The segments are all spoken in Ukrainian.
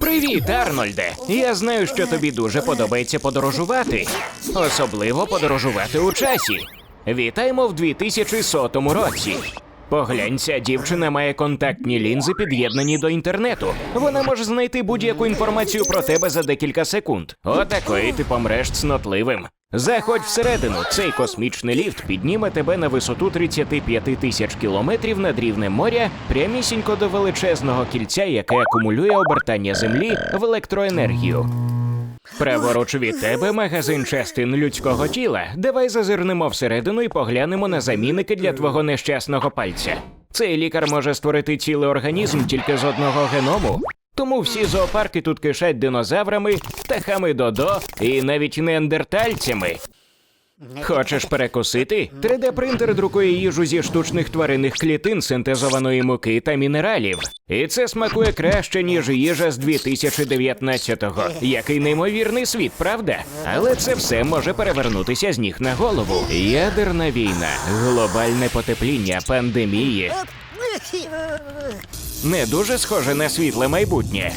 Привіт, Арнольде. Я знаю, що тобі дуже подобається подорожувати, особливо подорожувати у часі. Вітаємо в 2100 році. Поглянь, ця дівчина має контактні лінзи, під'єднані до інтернету. Вона може знайти будь-яку інформацію про тебе за декілька секунд. Отакої ти помреш цнотливим. Заходь всередину. Цей космічний ліфт підніме тебе на висоту 35 тисяч кілометрів над рівнем моря, прямісінько до величезного кільця, яке акумулює обертання землі в електроенергію. Праворуч від тебе магазин частин людського тіла. Давай зазирнемо всередину і поглянемо на замінники для твого нещасного пальця. Цей лікар може створити цілий організм тільки з одного геному. Тому всі зоопарки тут кишать динозаврами, птахами додо і навіть неандертальцями. Хочеш перекусити? 3D-принтер друкує їжу зі штучних тваринних клітин, синтезованої муки та мінералів. І це смакує краще, ніж їжа з 2019-го. Який неймовірний світ, правда? Але це все може перевернутися з ніг на голову. Ядерна війна, глобальне потепління, пандемії. Не дуже схоже на світле майбутнє.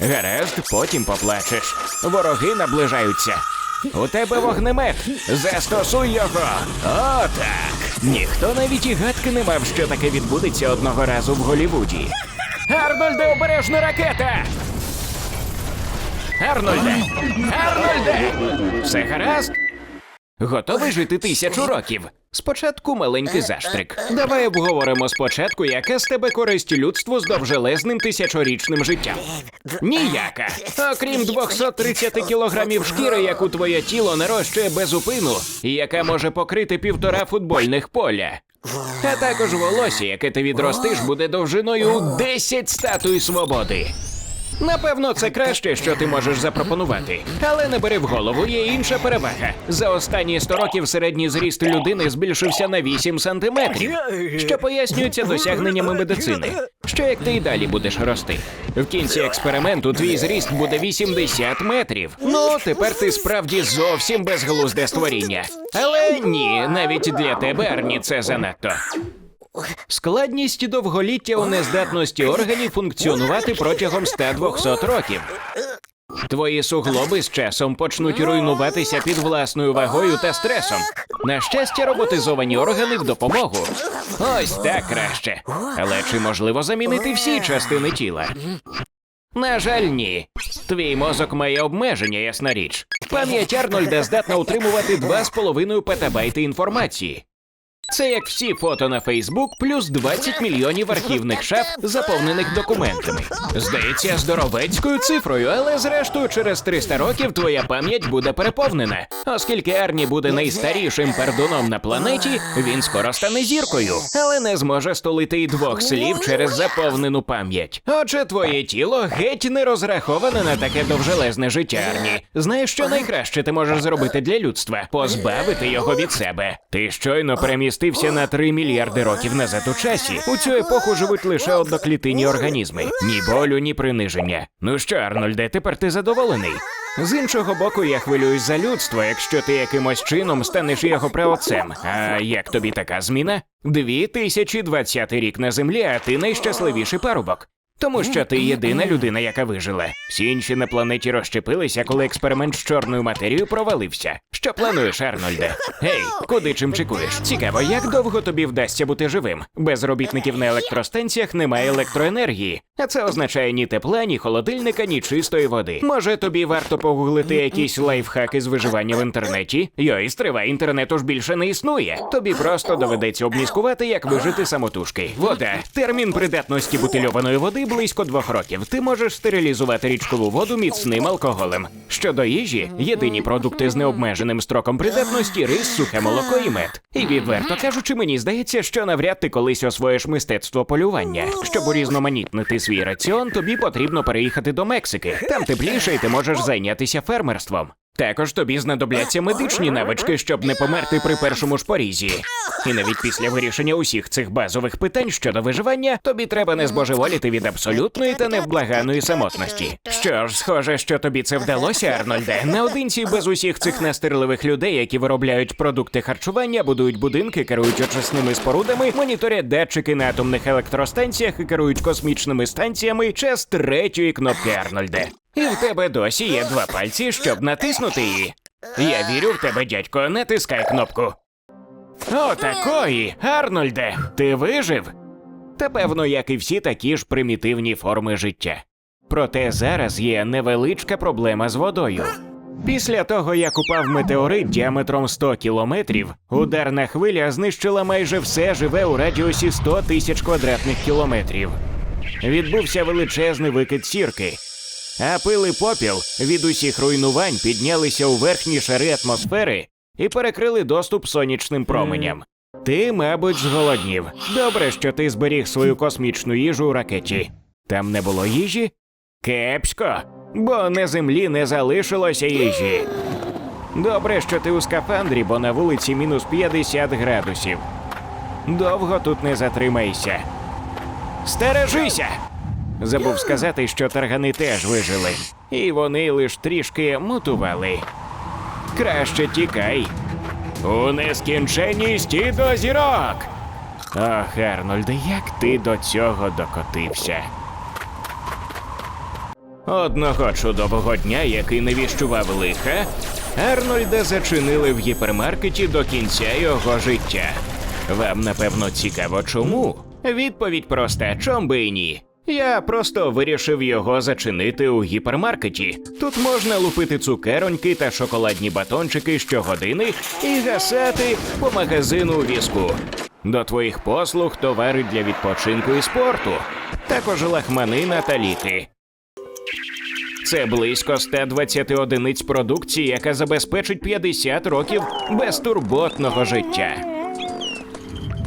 Гаразд, потім поплачеш. Вороги наближаються. У тебе вогнемет. Застосуй його. Отак. Ніхто навіть і гадки не мав, що таке відбудеться одного разу в Голівуді. Арнольде, обережна ракета! Арнольде! Арнольде! Все гаразд? Готовий жити тисячу років. Спочатку маленький заштрик. Давай обговоримо спочатку, яка з тебе користь людству з довжелезним тисячорічним життям. Ніяка. Окрім 230 кілограмів шкіри, яку твоє тіло нарощує без упину, і яка може покрити півтора футбольних поля. А також волосся, яке ти відростиш, буде довжиною у 10 статуй свободи. Напевно, це краще, що ти можеш запропонувати. Але не бери в голову, є інша перевага. За останні 100 років середній зріст людини збільшився на 8 сантиметрів, що пояснюється досягненнями медицини. Що як ти й далі будеш рости? В кінці експерименту твій зріст буде 80 метрів. Ну, тепер ти справді зовсім безглузде створіння. Але ні, навіть для тебе, Арні, це занадто. Складність довголіття у нездатності органів функціонувати протягом 100-200 років. Твої суглоби з часом почнуть руйнуватися під власною вагою та стресом. На щастя, роботизовані органи в допомогу. Ось так краще. Але чи можливо замінити всі частини тіла? На жаль, ні. Твій мозок має обмеження, ясна річ. Пам'ять Арнольда здатна утримувати 2,5 петабайти інформації. Це як всі фото на Фейсбук, плюс 20 мільйонів архівних шаф, заповнених документами. Здається, здоровецькою цифрою, але зрештою через 300 років твоя пам'ять буде переповнена. Оскільки Арні буде найстарішим пердуном на планеті, він скоро стане зіркою, але не зможе столити й двох слів через заповнену пам'ять. Отже, твоє тіло геть не розраховане на таке довжелезне життя, Арні. Знаєш, що найкраще ти можеш зробити для людства? Позбавити його від себе. Ти щойно перемістився на 3 мільярди років назад у часі. У цю епоху живуть лише одноклітинні організми. Ні болю, ні приниження. Ну що, Арнольде, тепер ти задоволений? З іншого боку, я хвилююсь за людство, якщо ти якимось чином станеш його праотцем. А як тобі така зміна? 2020 рік на землі, а ти найщасливіший парубок. Тому що ти єдина людина, яка вижила. Всі інші на планеті розщепилися, коли експеримент з чорною матерією провалився. Що плануєш, Арнольде? Гей, куди чим чекуєш? Цікаво, як довго тобі вдасться бути живим? Без робітників на електростанціях немає електроенергії, а це означає ні тепла, ні холодильника, ні чистої води. Може, тобі варто погуглити якісь лайфхаки з виживання в інтернеті? Йой, стривай, інтернету ж більше не існує. Тобі просто доведеться обміскувати, як вижити самотужки. Вода. Термін придатності бутильованої води близько двох років. Ти можеш стерилізувати річкову воду міцним алкоголем. Щодо їжі, єдині продукти з необмеженим строком придатності рис, сухе молоко і мед. І відверто кажучи, мені здається, що навряд ти колись освоїш мистецтво полювання. Щоб урізноманітнити свій раціон, тобі потрібно переїхати до Мексики. Там тепліше, і ти можеш зайнятися фермерством. Також тобі знадобляться медичні навички, щоб не померти при першому ж порізі. І навіть після вирішення усіх цих базових питань щодо виживання, тобі треба не збожеволіти від абсолютної та невблаганої самотності. Що ж, схоже, що тобі це вдалося, Арнольде. Наодинці без усіх цих настирливих людей, які виробляють продукти харчування, будують будинки, керують очисними спорудами, моніторять датчики на атомних електростанціях і керують космічними станціями час третьої кнопки Арнольде. І в тебе досі є два пальці, щоб натиснути її. Я вірю в тебе, дядько, натискай кнопку. О, такої, Арнольде, ти вижив? Та певно, як і всі такі ж примітивні форми життя. Проте зараз є невеличка проблема з водою. Після того, як упав метеорит діаметром 100 кілометрів, ударна хвиля знищила майже все живе у радіусі 100 тисяч квадратних кілометрів. Відбувся величезний викид сірки, а пили попіл від усіх руйнувань піднялися у верхні шари атмосфери і перекрили доступ сонячним променям. Ти, мабуть, зголоднів. Добре, що ти зберіг свою космічну їжу у ракеті. Там не було їжі? Кепсько, бо на землі не залишилося їжі. Добре, що ти у скафандрі, бо на вулиці мінус 50 градусів. Довго тут не затримайся. Стережися! Забув сказати, що таргани теж вижили, і вони лиш трішки мутували. Краще тікай. У нескінченність і до зірок. Ох, Арнольде, як ти до цього докотився. Одного чудового дня, який не віщував лиха, Арнольда зачинили в гіпермаркеті до кінця його життя. Вам напевно цікаво, чому? Відповідь проста, чом би і ні. Я просто вирішив його зачинити у гіпермаркеті. Тут можна лупити цукероньки та шоколадні батончики щогодини і гасати по магазину візку. До твоїх послуг товари для відпочинку і спорту, також лахманина та ліки. Це близько 120 одиниць продукції, яка забезпечить 50 років безтурботного життя.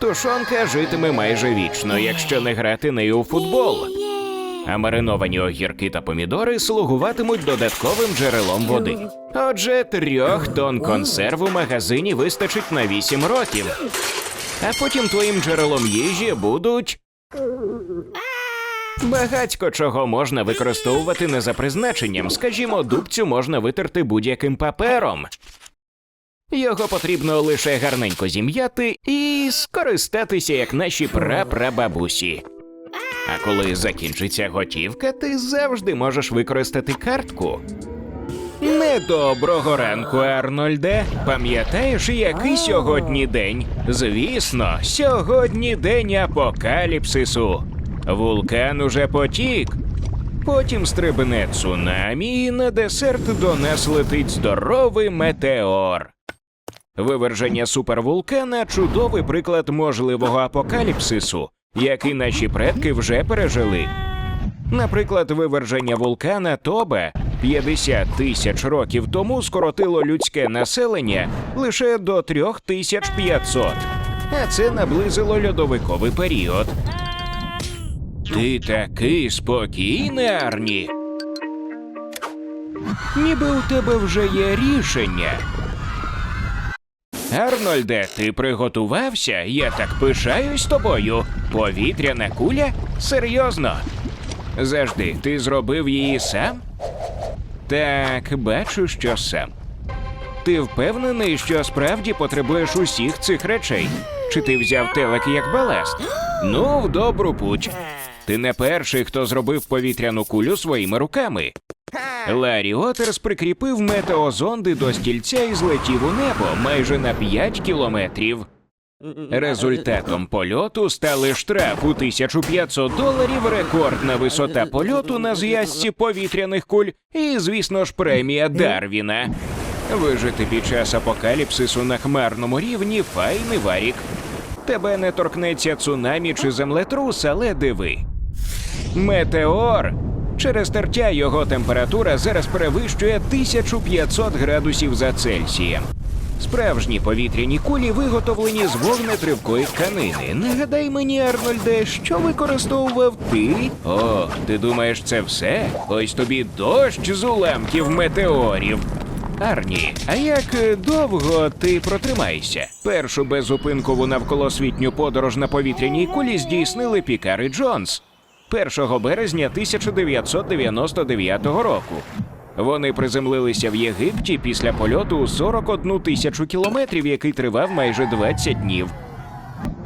Тушонка житиме майже вічно, якщо не грати нею у футбол. А мариновані огірки та помідори слугуватимуть додатковим джерелом води. Отже, трьох тонн консерв у магазині вистачить на вісім років. А потім твоїм джерелом їжі будуть. Багатько чого можна використовувати не за призначенням. Скажімо, дубцю можна витерти будь-яким папером. Його потрібно лише гарненько зім'яти і скористатися, як наші прапрабабусі. А коли закінчиться готівка, ти завжди можеш використати картку. Недоброго ранку, Арнольде. Пам'ятаєш, який сьогодні день? Звісно, сьогодні день апокаліпсису. Вулкан уже потік. Потім стрибне цунамі, і на десерт до нас летить здоровий метеор. Виверження супервулкана чудовий приклад можливого апокаліпсису, який наші предки вже пережили. Наприклад, виверження вулкана Тобе 50 тисяч років тому скоротило людське населення лише до 3500, а це наблизило льодовиковий період. Ти такий спокійний, Арні. Ніби у тебе вже є рішення. Арнольде, ти приготувався? Я так пишаюсь тобою. Повітряна куля? Серйозно? Завжди, ти зробив її сам? Так, бачу, що сам. Ти впевнений, що справді потребуєш усіх цих речей? Чи ти взяв телек як баласт? Ну, в добру путь. Ти не перший, хто зробив повітряну кулю своїми руками. Ларі Отерс прикріпив метеозонди до стільця і злетів у небо майже на 5 кілометрів. Результатом польоту стали штраф у 1500 доларів, рекордна висота польоту на зв'язці повітряних куль і, звісно ж, премія Дарвіна. Вижити під час апокаліпсису на хмарному рівні файний варік. Тебе не торкнеться цунамі чи землетрус, але диви. Метеор. Через тертя його температура зараз перевищує 1500 градусів за Цельсієм. Справжні повітряні кулі виготовлені з вогнетривкої тканини. Нагадай мені, Арнольде, що використовував ти? О, ти думаєш, це все? Ось тобі дощ з уламків метеорів. Арні, а як е, довго ти протримаєшся? Першу безупинкову навколосвітню подорож на повітряній кулі здійснили Пікар і Джонс 1 березня 1999 року. Вони приземлилися в Єгипті після польоту у 41 тисячу кілометрів, який тривав майже 20 днів.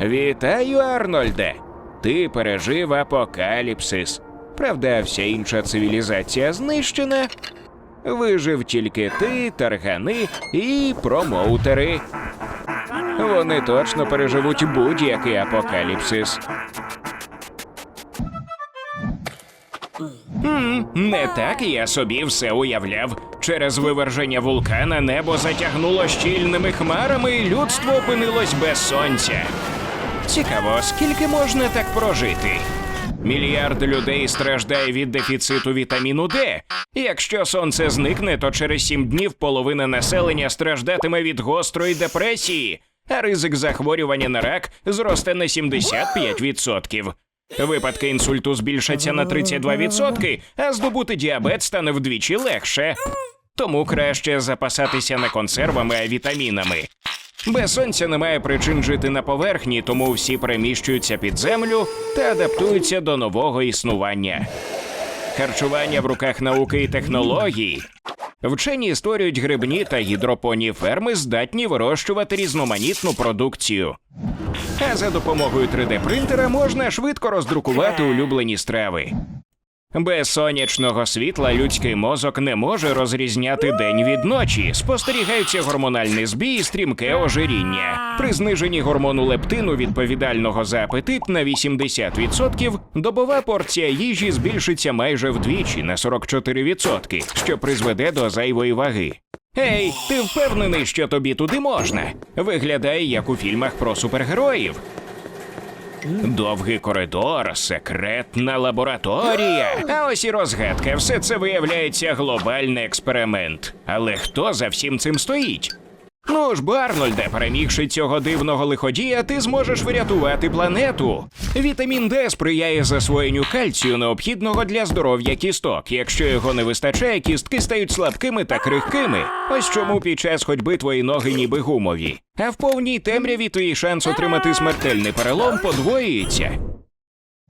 Вітаю, Арнольде! Ти пережив апокаліпсис. Правда, вся інша цивілізація знищена. Вижив тільки ти, таргани і промоутери. Вони точно переживуть будь-який апокаліпсис. М, Не так я собі все уявляв. Через виверження вулкана небо затягнуло щільними хмарами, і людство опинилось без сонця. Цікаво, скільки можна так прожити? Мільярд людей страждає від дефіциту вітаміну Д. Якщо сонце зникне, то через сім днів половина населення страждатиме від гострої депресії, а ризик захворювання на рак зросте на 75%. Випадки інсульту збільшаться на 32%, а здобути діабет стане вдвічі легше. Тому краще запасатися не консервами, а вітамінами. Без сонця немає причин жити на поверхні, тому всі переміщуються під землю та адаптуються до нового існування. Харчування в руках науки і технологій. Вчені створюють грибні та гідропонні ферми, здатні вирощувати різноманітну продукцію. А за допомогою 3D-принтера можна швидко роздрукувати улюблені страви. Без сонячного світла людський мозок не може розрізняти день від ночі. Спостерігаються гормональний збій і стрімке ожиріння. При зниженні гормону лептину, відповідального за апетит, на 80%, добова порція їжі збільшиться майже вдвічі на 44%, що призведе до зайвої ваги. Ей, ти впевнений, що тобі туди можна? Виглядає як у фільмах про супергероїв. Довгий коридор, секретна лабораторія. А ось і розгадка. Все це виявляється глобальний експеримент. Але хто за всім цим стоїть? Ну, ж, бо, Арнольде, перемігши цього дивного лиходія, ти зможеш врятувати планету. Вітамін Д сприяє засвоєнню кальцію, необхідного для здоров'я кісток. Якщо його не вистачає, кістки стають слабкими та крихкими. Ось чому під час ходьби твої ноги ніби гумові. А в повній темряві твій шанс отримати смертельний перелом подвоюється.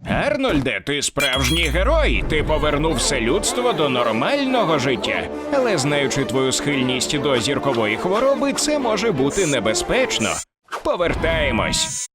Арнольде, ти справжній герой. Ти повернув все людство до нормального життя. Але знаючи твою схильність до зіркової хвороби, це може бути небезпечно. Повертаємось.